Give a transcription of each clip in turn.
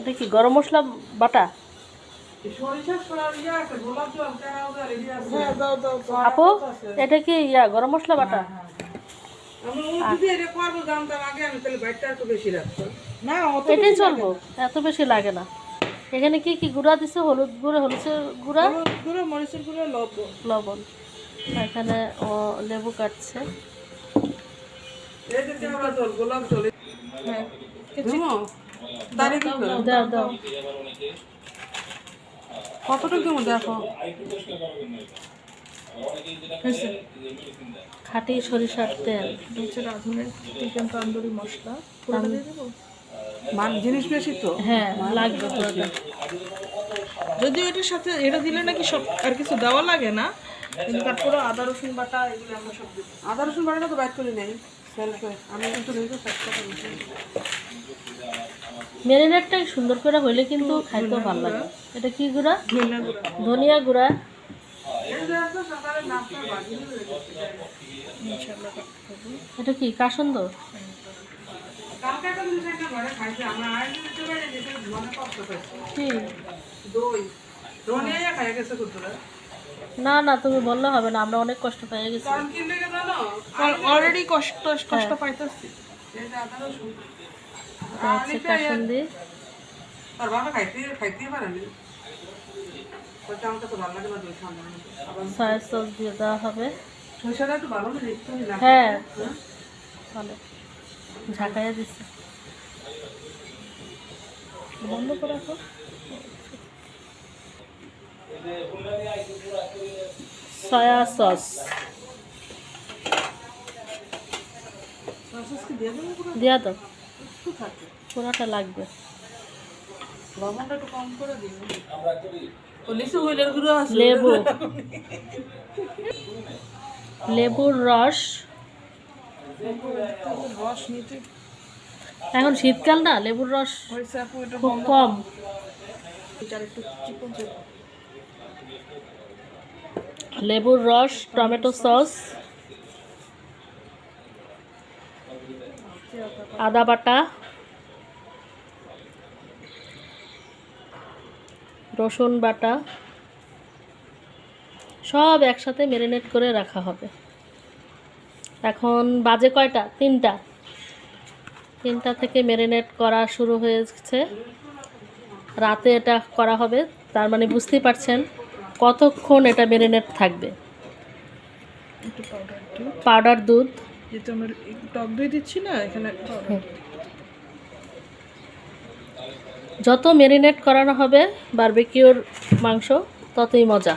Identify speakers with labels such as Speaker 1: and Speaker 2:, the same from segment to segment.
Speaker 1: এটা কি গরম মশলা বাটা?
Speaker 2: হ্যাঁ।
Speaker 1: আপু এটা কি ইয়া গরম মশলা বাটা?
Speaker 2: না অত
Speaker 1: এটাই চলবো এত বেশি লাগে না। এখানে কি কি গুঁড়া দিছে? হলুদ গুঁড়ো হলুদের গুঁড়া?
Speaker 2: গুঁড়ো মরিচের গুঁড়ো লবণ।
Speaker 1: লবণ। এখানে ও লেবু কাটছে।
Speaker 3: গোলাপ জল।
Speaker 2: হ্যাঁ
Speaker 3: তারে কি করে?
Speaker 1: দাও দাও
Speaker 3: কতটুকু দেবো দেখো
Speaker 1: খাঁটি সরিষার তেল।
Speaker 2: হচ্ছে রাঁধুনের চিকেন তন্দুরি মশলা পুরোটা দিয়ে দেবো?
Speaker 3: মান জিনিস বেশি তো।
Speaker 1: হ্যাঁ লাগবে।
Speaker 2: যদিও এটার সাথে এটা দিলে নাকি সব আর কিছু দেওয়া লাগে না কিন্তু তারপরে আদা রসুন বাটা এগুলো আমরা সব দিই।
Speaker 3: আদা রসুন বাটাটা তো বাইট করে নেই।
Speaker 1: ম্যারিনেটটা সুন্দর করে হইলে কিন্তু খাইতেও ভালো লাগে। এটা কি গুঁড়া?
Speaker 2: ধনিয়া গুঁড়া।
Speaker 1: এটা কি কাসন্দ?
Speaker 3: দই। ধনিয়া খাই গেছে
Speaker 1: না না তুমি বললে হবে না আমরা অনেক কষ্ট পেয়ে গেছি।
Speaker 2: অলরেডি কষ্ট কষ্ট পাইতেছি।
Speaker 3: এই যে আদা রসুন
Speaker 1: এটা হচ্ছে কাসন্দি সয়া সস দিয়ে। দেওয়া হবে।
Speaker 3: না?
Speaker 1: হ্যাঁ। ভালো। ঝাঁকাইয়া দিচ্ছে বন্ধ করে রাখো। সয়া সস
Speaker 3: সসেস কি দিয়ে দেবো পুরো
Speaker 1: দিয়া দাও।
Speaker 3: একটু থাকে
Speaker 1: পুরোটা লাগবে। লেবু। লেবুর রস। এখন শীতকাল না লেবুর রস খুব কম।
Speaker 2: একটু
Speaker 1: লেবুর রস, টমেটো সস, আদা বাটা, রসুন বাটা, সব একসাথে ম্যারিনেট করে রাখা হবে। এখন বাজে কয়টা? তিনটা। তিনটা থেকে ম্যারিনেট করা শুরু হয়েছে। রাতে এটা করা হবে, তার মানে বুঝতেই পারছেন। কতক্ষণ এটা ম্যারিনেট থাকবে?
Speaker 2: একটু পাউডার
Speaker 1: দুধ।
Speaker 2: যেহেতু আমরা টক দই দিচ্ছি না এখানে
Speaker 1: যত ম্যারিনেট করানো হবে বারবিকিউর মাংস ততই মজা।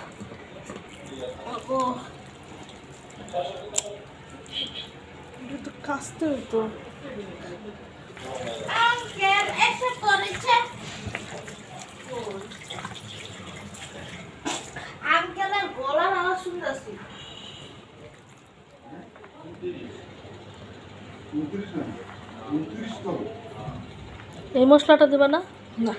Speaker 2: এটা হতো
Speaker 1: এই মশলাটা দেবে না?
Speaker 2: না।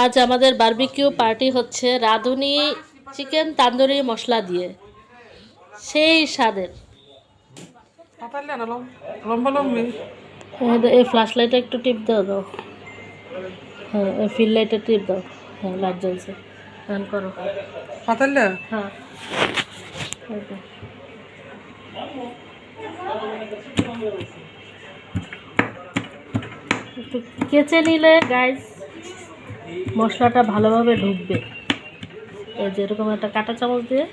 Speaker 1: আজ আমাদের বারবিকিউ পার্টি হচ্ছে রাঁধুনি চিকেন তান্দুরি মশলা দিয়ে। সেই স্বাদের।
Speaker 3: পাতালে লম্বা লম্বি।
Speaker 1: এই ফ্ল্যাশ লাইটে একটু টিপ দাও দাও। হ্যাঁ এই ফিল লাইটে টিপ দাও। হ্যাঁ লাইট জ্বলছে। অন করো।
Speaker 3: পাতালে
Speaker 1: হ্যাঁ। একটু কেচে নিলে গাইস মশলাটা ভালোভাবে ঢুকবে। এই যে এরকম একটা কাঁটা চামচ দিয়ে।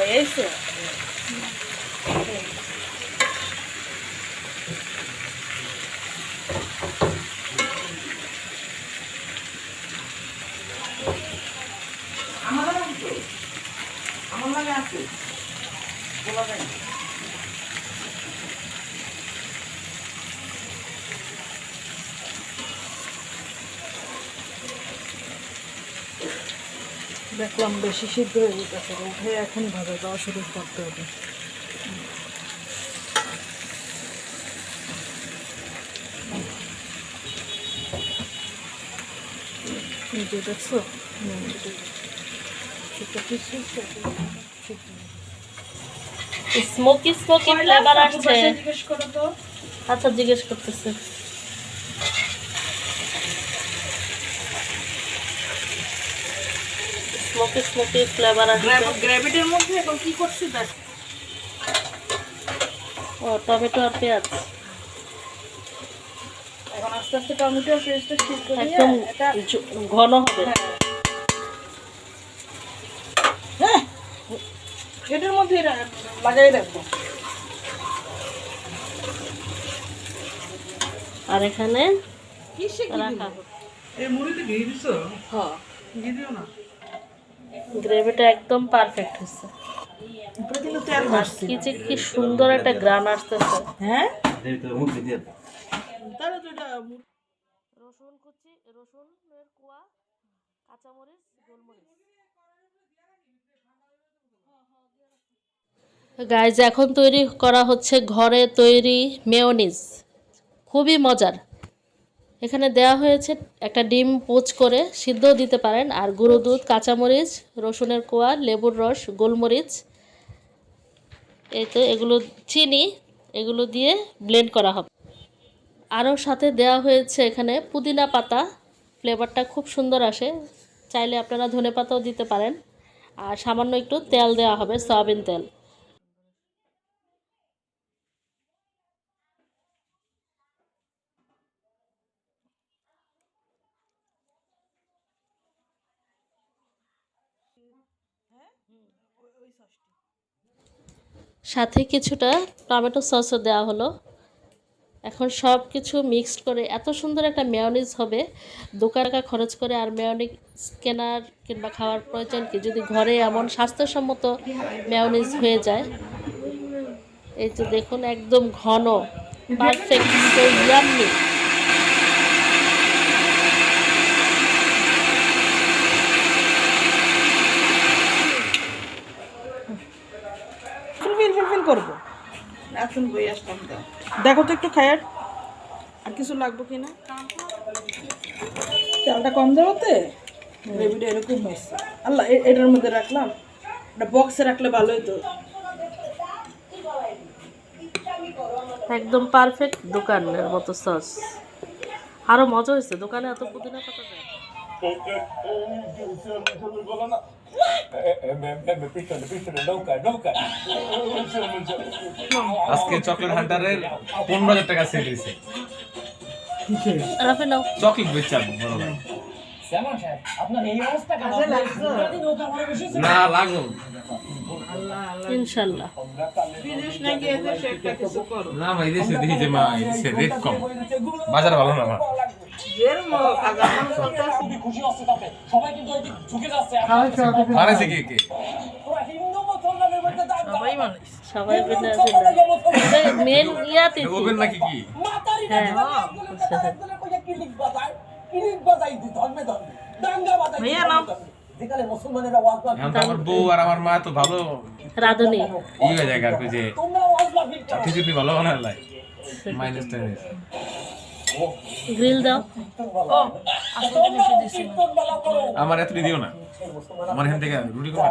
Speaker 3: আছে
Speaker 1: হুম
Speaker 2: এইছে
Speaker 3: Vou lá, আছে
Speaker 2: দেখলাম বেশি সিদ্ধ হয়ে উঠে এখন ভাবে দেওয়া শুরু করতে হবে।
Speaker 1: আচ্ছা জিজ্ঞেস করতেছে। স্মোকি স্মোকি ফ্লেভার আসছে।
Speaker 2: গ্র্যাভিটির মধ্যে এখন কি করছি দেখ।
Speaker 1: ও টমেটো আর পেঁয়াজ।
Speaker 2: এখন আস্তে আস্তে টমেটো পেস্টটা সিদ্ধ দিয়ে
Speaker 1: একদম ঘন হবে।
Speaker 2: হ্যাঁ। এটার মধ্যে লাগাই রাখব।
Speaker 1: আর এখানে রাখা হবে।
Speaker 3: এই মুড়িতে ঘি দিছো?
Speaker 2: হ্যাঁ।
Speaker 3: ঘি দিও না।
Speaker 1: গ্রেভিটা একদম পারফেক্ট হচ্ছে কি যে কি সুন্দর একটা গ্রান আসতেছে।
Speaker 2: হ্যাঁ?
Speaker 1: রসুন কুচি রসুনের কোয়া কাঁচামরিচ গোলমরিচ। গাইজ এখন তৈরি করা হচ্ছে ঘরে তৈরি মেয়োনিজ। খুবই মজার। এখানে দেওয়া হয়েছে একটা ডিম পোচ করে সিদ্ধও দিতে পারেন, আর গুঁড়ো দুধ, কাঁচামরিচ, রসুনের কোয়া, লেবুর রস, গোলমরিচ এই তো এগুলো চিনি, এগুলো দিয়ে ব্লেন্ড করা হবে। আরও সাথে দেওয়া হয়েছে এখানে পুদিনা পাতা ফ্লেভারটা খুব সুন্দর আসে, চাইলে আপনারা ধনে পাতাও দিতে পারেন, আর সামান্য একটু তেল দেওয়া হবে, সয়াবিন তেল। সাথে কিছুটা টমেটো সসও দেওয়া হলো। এখন সব কিছু মিক্সড করে এত সুন্দর একটা মেয়নিজ হবে। দু টাকা খরচ করে আর মেয়নিজ কেনার কিংবা খাওয়ার প্রয়োজন কি? যদি ঘরে এমন স্বাস্থ্যসম্মত মেয়নিজ হয়ে যায়। এই যে দেখুন, একদম ঘন পারফেক্ট
Speaker 2: এখন বই আসলাম দেখো তো একটু খায়ার। আর কিছু লাগবে কি না? চালটা কম দেওয়াতে? গ্রেভিটা এরকম হয়েছে। আল্লাহ এ- এটার মধ্যে রাখলাম। এটা বক্সে রাখলে ভালো হতো
Speaker 1: একদম পারফেক্ট দোকানের মতো সস আরও মজা হয়েছে। দোকানে এত পুদিনা পাতা দেয়
Speaker 4: আজকে চকলেট হান্টারের পনেরো হাজার টাকা সেল দিয়েছে
Speaker 1: রাফে
Speaker 4: চকলেট বেচার বড় ভাই। না
Speaker 1: ইনশাল্লাহ।
Speaker 2: না গিয়ে দেশে একটা কিছু করো।
Speaker 4: না ভাই দেশে দেখি যে মা রেট কম। বাজার ভালো না আমার বউ আর আমার মা তো ভালো।
Speaker 1: রাঁধুনি।
Speaker 4: ই হয়ে যায় আর কি যে খিচুড়ি ভালো বানায় মাইনাস টাইনাস
Speaker 1: গ্রিল দাও।
Speaker 2: ও আসলে বেশি দিছি না।
Speaker 4: আমার এত দিও না। আমার এখান থেকে রুটি করে।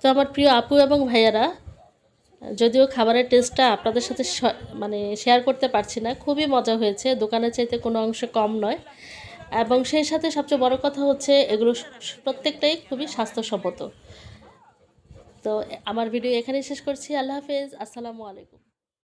Speaker 1: তো আমার প্রিয় আপু এবং ভাইয়ারা যদিও খাবারের টেস্টটা আপনাদের সাথে মানে শেয়ার করতে পারছি না খুবই মজা হয়েছে। দোকানের চাইতে কোনো অংশে কম নয়। এবং সেই সাথে সবচেয়ে বড় কথা হচ্ছে এগুলো প্রত্যেকটাই খুবই স্বাস্থ্যসম্মত। তো আমার ভিডিও এখানেই শেষ করছি। আল্লাহ হাফেজ। আসসালামু আলাইকুম।